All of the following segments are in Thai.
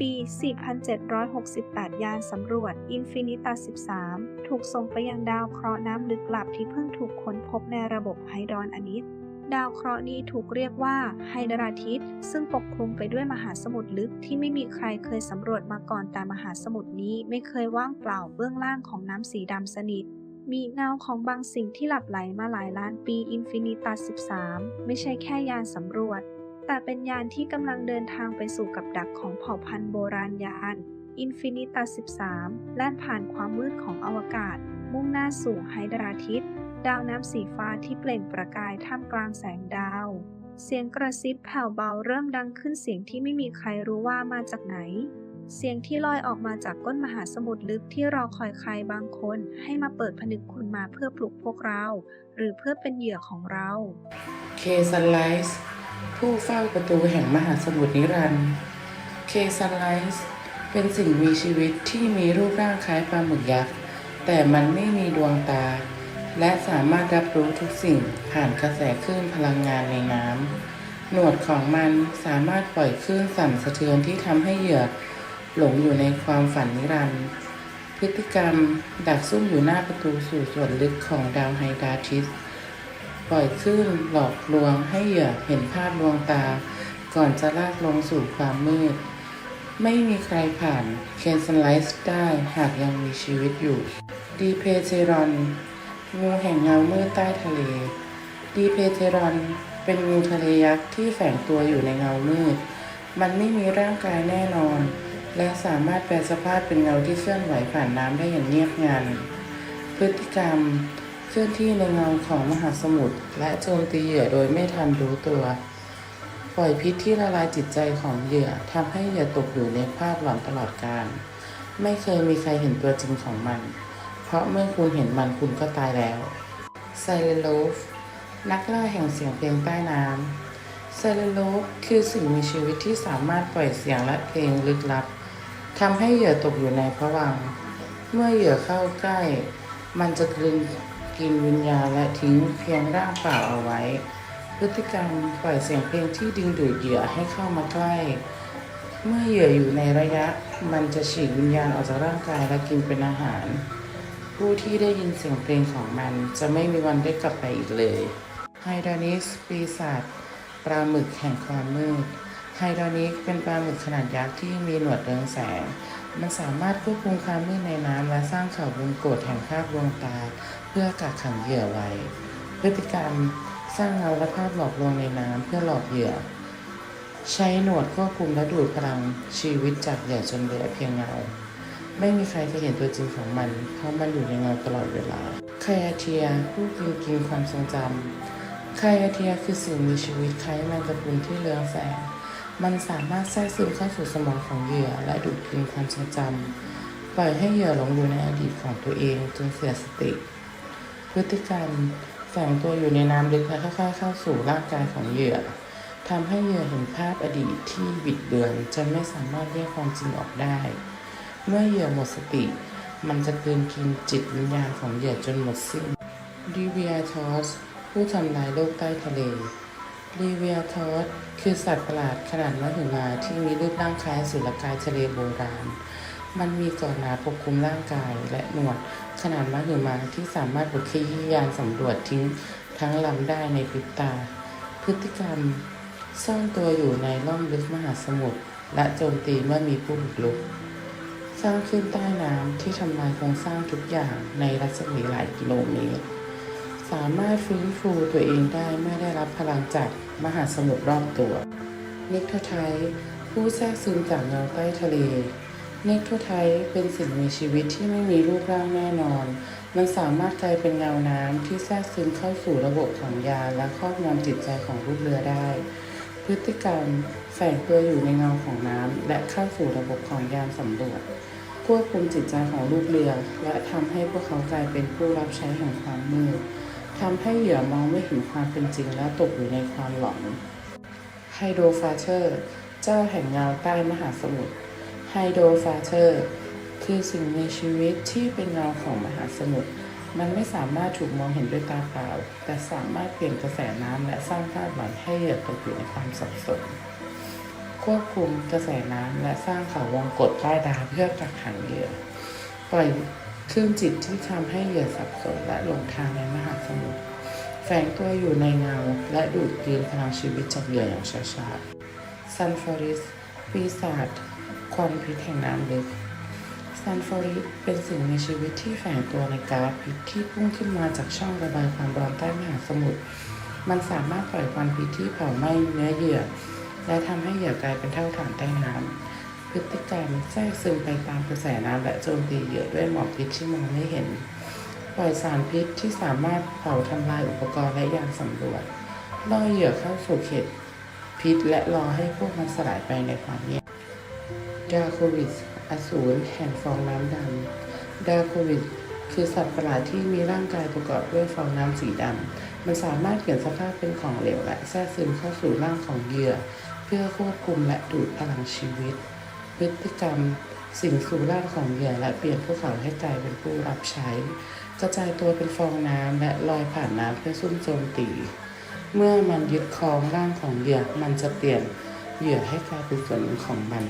ปี 4768 ยานสำรวจ Infinitas 13 ถูกส่งไปยังดาวเคราะห์น้ำลึกลับที่เพิ่งถูกค้นพบในระบบไฮดรอนอนิสดาวเคราะห์นี้ถูกเรียกว่าไฮดราทิสซึ่งปกคลุมไปด้วยมหาสมุทรลึกที่ไม่มีใครเคยสำรวจมาก่อนแต่มหาสมุทรนี้ไม่เคยว่างเปล่าเบื้องล่างของน้ำสีดำสนิท มีเงาของบางสิ่งที่หลับไหลมาหลายล้านปี Infinitas 13 ไม่ใช่แค่ยานสำรวจ แต่เป็นยานที่กำลังเดินทางไปสู่กับดักของเผ่าพันธุ์โบราณยาน Infinitas 13 แล่นผ่านความมืดของอวกาศ มุ่งหน้าสู่ไฮดราทิสดาวน้ำสีฟ้าที่เปล่งประกายท่ามกลางแสงดาว เสียงกระซิบแผ่วเบาเริ่มดังขึ้นเสียงที่ไม่มีใครรู้ว่ามาจากไหน เสียงที่ลอยออกมาจากก้นมหาสมุทรลึกที่รอคอยใครบางคนให้มาเปิดผนึกคุณมาเพื่อปลุกพวกเรา หรือเพื่อเป็นเหยื่อของเราเคซันไลส์ ผู้เฝ้าประตูแห่งมหาสมุทรนิรันดร์เคซันไลส์เป็นสิ่งมีชีวิตที่มีรูปร่างคล้ายปลาหมึกยักษ์ แต่มันไม่มีดวงตา และสามารถรับรู้ทุกสิ่งผ่านกระแสคลื่นพลังงานในน้ำ หนวดของมันสามารถปล่อยคลื่นสั่นสะเทือนที่ทำให้เหยื่อหลงอยู่ในความฝันนิรันดร์พฤติกรรมดักซุ่มอยู่หน้าประตูสู่ส่วนลึกของดาวไฮดราทิส ปล่อยคลื่นหลอกลวงให้เหยื่อเห็นภาพลวงตา ก่อนจะลากลงสู่ความมืด ไม่มีใครผ่านเคนซันไลส์ได้หากยังมีชีวิตอยู่ ดีเพเทรอน งูแห่งเงามืดใต้ทะเล ดีเพเทรอนเป็นงูทะเลยักษ์ที่แฝงตัวอยู่ในเงามืด มันไม่มีร่างกายแน่นอน และสามารถแปลสภาพเป็นเงาที่เคลื่อนไหวผ่านน้ำได้อย่างเงียบงัน พฤติกรรม เคลื่อนที่ในเงาของมหาสมุทรและโจมตีเหยื่อโดยไม่ทันรู้ตัว ปล่อยพิษที่ละลายจิตใจของเหยื่อทำให้เหยื่อตกอยู่ในภาพหลอนตลอดกาลไม่เคยมีใครเห็นตัวจริงของมัน เพราะเมื่อคุณเห็นมันคุณก็ตายแล้วไซเลโลฟนักล่าแห่งเสียงเพลงใต้น้ำไซเลโลฟคือสิ่งมีชีวิตที่สามารถปล่อยเสียงและเพลงลึกลับทำให้เหยื่อตกอยู่ในภวัง เมื่อเหยื่อเข้าใกล้ มันจะกลืน กินวิญญาณและทิ้งเพียงร่างเปล่าเอาไว้ พฤติกรรมปล่อยเสียงเพลงที่ดึงดูดเหยื่อให้เข้ามาใกล้ เมื่อเหยื่ออยู่ในระยะ มันจะฉีกวิญญาณออกจากร่างกายและกินเป็นอาหาร ผู้ที่ได้ยินเสียงเพลงของมันจะไม่มีวันได้กลับไปอีกเลยไฮดรนิสปีศาจปลาหมึกแห่งความมืดไฮดรนิสเป็นปลาหมึกขนาดยักษ์ที่มีหนวดเรืองแสง มันสามารถควบคุมความมืดในน้ำและสร้างเขาวงกฏแห่งภาพดวงตา เพื่อกักขังเหยื่อไว้ พฤติกรรมสร้างเงาและภาพหลอกลวงในน้ำเพื่อหลอกเหยื่อ ใช้หนวดควบคุมและดูดพลังชีวิตจากเหยื่อจนเหลือเพียงเงา ไม่มีใครเคยเห็นตัวจริงของมัน เพราะมันอยู่ในเงาตลอดเวลาไคอาเทียผู้กินกินความทรงจำไคอาเทียคือสิ่งมีชีวิตคล้ายแมงกะพรุนที่เรืองแสง มันสามารถแทรกซึมเข้าสู่สมองของเหยื่อและดูดกินความทรงจำปล่อยให้เหยื่อหลงอยู่ในอดีตของตัวเองจนเสียสติ พฤติกรรมแฝงตัวอยู่ในน้ำลึกและค่อยๆเข้าสู่ร่างกายของเหยื่อทำให้เหยื่อเห็นภาพอดีตที่บิดเบือนจนไม่สามารถแยกความจริงออกได้ เมื่อเหยื่อหมดสติ มันจะกลืนกินจิตวิญญาณของเหยื่อจนหมดสิ้นดีเวียทอสผู้ทำลายโลกใต้ทะเล ดีเวียทอสคือสัตว์ประหลาดขนาดมหึมาที่มีรูปร่างคล้ายสุรกายทะเลโบราณ มันมีกราะหนาปกคลุมร่างกายและหนวดขนาดมหึมาที่สามารถบุกขยี้ยานสำรวจทิ้งทั้งลำได้ในพริบตา พฤติกรรมซ่อนตัวอยู่ในร่องลึกมหาสมุทรและโจมตีเมื่อมีผู้บุกรุก สร้างขึ้นใต้น้ำที่ทำลายโครงสร้างทุกอย่างในรัศมีหลายกิโลเมตร สามารถฟื้นฟูตัวเองได้เมื่อได้รับพลังจาก มหาสมุทรรอบตัว เนกโทไทผู้แทรกซึมจากเงาใต้ทะเล เนกโทไทเป็นสิ่งมีชีวิตที่ไม่มีรูปร่างแน่นอน มันสามารถกลายเป็นเงาน้ำที่แทรกซึมเข้าสู่ระบบของยาและครอบงำจิตใจของลูกเรือได้ พฤติกรรมแฝงตัวอยู่ในเงาของน้ำและเข้าสู่ระบบของยานสำรวจควบคุมจิตใจของลูกเรือ และทำให้พวกเขากลายเป็นผู้รับใช้แห่งความมืด ทำให้เหยื่อมองไม่เห็นความเป็นจริงและตกอยู่ในความหลอนไฮโดรฟาเชอร์ เจ้าแห่งเงาใต้มหาสมุทรไฮโดรฟาเชอร์ คือสิ่งมีชีวิตที่เป็นเงาของมหาสมุทรมันไม่สามารถถูกมองเห็นด้วยตาเปล่า แต่สามารถเปลี่ยนกระแสน้ำและสร้างภาพหลอนให้เหยื่อตกอยู่ในความสับสน ควบคุมกระแสน้ำและสร้างเขาวงกฏใต้ดาเพื่อกักขังเหยื่อปล่อย คลื่นจิตที่ทำให้เหยื่อสับสนและหลงทางในมหาสมุทรแฝงตัวอยู่ในเงาและดูดกลืนพลังชีวิตจากเหยื่ออย่างช้าๆซันฟอริสปีศาจควันพิษแห่งน้ำลึกซันฟอริสเป็นสิ่งมีชีวิตที่แฝงตัวในก๊าซพิษที่พุ่งขึ้นมาจากช่องระบายความร้อนใต้มหาสมุทรมันสามารถปล่อยควันพิษที่เผาไหม้เนื้อเหยื่อ และทำให้เหยื่อกลายเป็นเท่าฐานใต้น้ำ พฤติกรรมแทรกซึมไปตามกระแสน้ำและโจมตีเหยื่อด้วยหมอกพิษที่มองไม่เห็น ปล่อยสารพิษที่สามารถเผาทำลายอุปกรณ์และยานสำรวจล่อเหยื่อเข้าสู่เขตพิษและรอให้พวกมันสลายไปในความเงียบดาโควิสอสูรแห่งฟองน้ำดำดาโควิสคือสัตว์ประหลาดที่มีร่างกายประกอบด้วยฟองน้ำสีดำ มันสามารถเปลี่ยนสภาพเป็นของเหลวและแทรกซึมเข้าสู่ร่างของเหยื่อ เพื่อควบคุมและดูดพลังชีวิต พฤติกรรมสิ่งสู่ร่างของเหยื่อและเปลี่ยนพวกเขาให้กลายเป็นผู้รับใช้ กระจายตัวเป็นฟองน้ำและลอยผ่านน้ำเพื่อซุ่มโจมตี เมื่อมันยึดครองร่างของเหยื่อมันจะเปลี่ยนเหยื่อให้กลายเป็นส่วนหนึ่งของมัน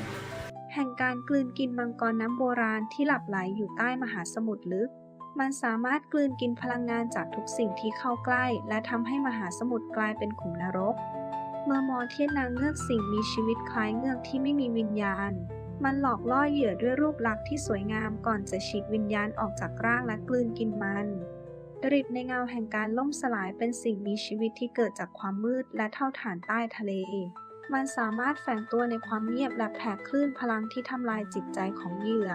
แห่งการกลืนกินมังกรน้ำโบราณที่หลับไหลอยู่ใต้มหาสมุทรลึก มันสามารถกลืนกินพลังงานจากทุกสิ่งที่เข้าใกล้ และทำให้มหาสมุทรกลายเป็นขุมนรก เมื่อมอเทียนนางเงือกสิ่งมีชีวิตคล้ายเงือกที่ไม่มีวิญญาณ มันหลอกล่อเหยื่อด้วยรูปลักษณ์ที่สวยงามก่อนจะฉีกวิญญาณออกจากร่างและกลืนกินมันดริดในเงาแห่งการล่มสลายเป็นสิ่งมีชีวิตที่เกิดจากความมืดและเท่าฐานใต้ทะเล มันสามารถแฝงตัวในความเงียบและแผ่คลื่นพลังที่ทำลายจิตใจของเหยื่อ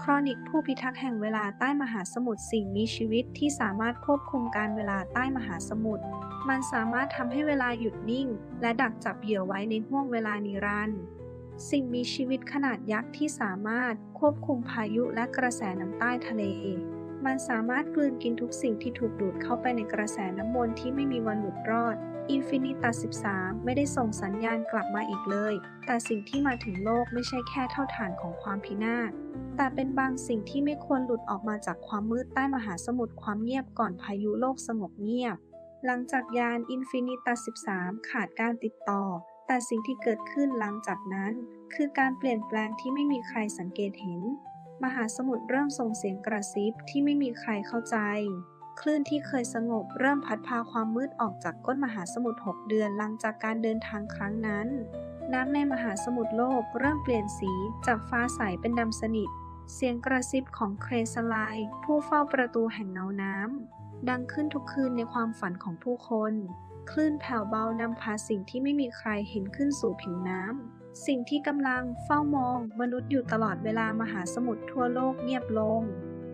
ครอนิกผู้พิทักษ์แห่งเวลาใต้มหาสมุทรสิ่งมีชีวิตที่สามารถควบคุมการเวลาใต้มหาสมุทร มันสามารถทำให้เวลาหยุดนิ่ง และดักจับเหยื่อไว้ในห่วงเวลานิรันดร์ สิ่งมีชีวิตขนาดยักษ์ที่สามารถควบคุมพายุและกระแสน้ำใต้ทะเล มันสามารถกลืนกินทุกสิ่งที่ถูกดูดเข้าไปในกระแสน้ำวนที่ไม่มีวันหลุดรอดอินฟินิตัส13 ไม่ได้ส่งสัญญาณกลับมาอีกเลย แต่สิ่งที่มาถึงโลกไม่ใช่แค่เท่าฐานของความพินาศ แต่เป็นบางสิ่งที่ไม่ควรหลุดออกมาจากความมืดใต้มหาสมุทรความเงียบก่อนพายุโลกสงบเงียบ หลังจากยานอินฟินิตัส13 ขาดการติดต่อ แต่สิ่งที่เกิดขึ้นหลังจากนั้น คือการเปลี่ยนแปลงที่ไม่มีใครสังเกตเห็น มหาสมุทรเริ่มส่งเสียงกระซิบที่ไม่มีใครเข้าใจ คลื่นที่เคยสงบเริ่มพัดพาความมืดออกจากก้นมหาสมุทร6เดือนหลังจากการเดินทางครั้งนั้น น้ำในมหาสมุทรโลกเริ่มเปลี่ยนสีจากฟ้าใสเป็นดำสนิท เสียงกระซิบของเครสไลน์ผู้เฝ้าประตูแห่งเงาน้ำดังขึ้นทุกคืนในความฝันของผู้คน คลื่นแผ่วเบานำพาสิ่งที่ไม่มีใครเห็นขึ้นสู่ผิวน้ำ สิ่งที่กำลังเฝ้ามองมนุษย์อยู่ตลอดเวลามหาสมุทรทั่วโลกเงียบลง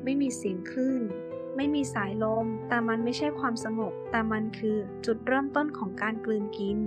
ไม่มีเสียงคลื่น ไม่มีสายลม แต่มันไม่ใช่ความสงบ แต่มันคือจุดเริ่มต้นของการกลืนกิน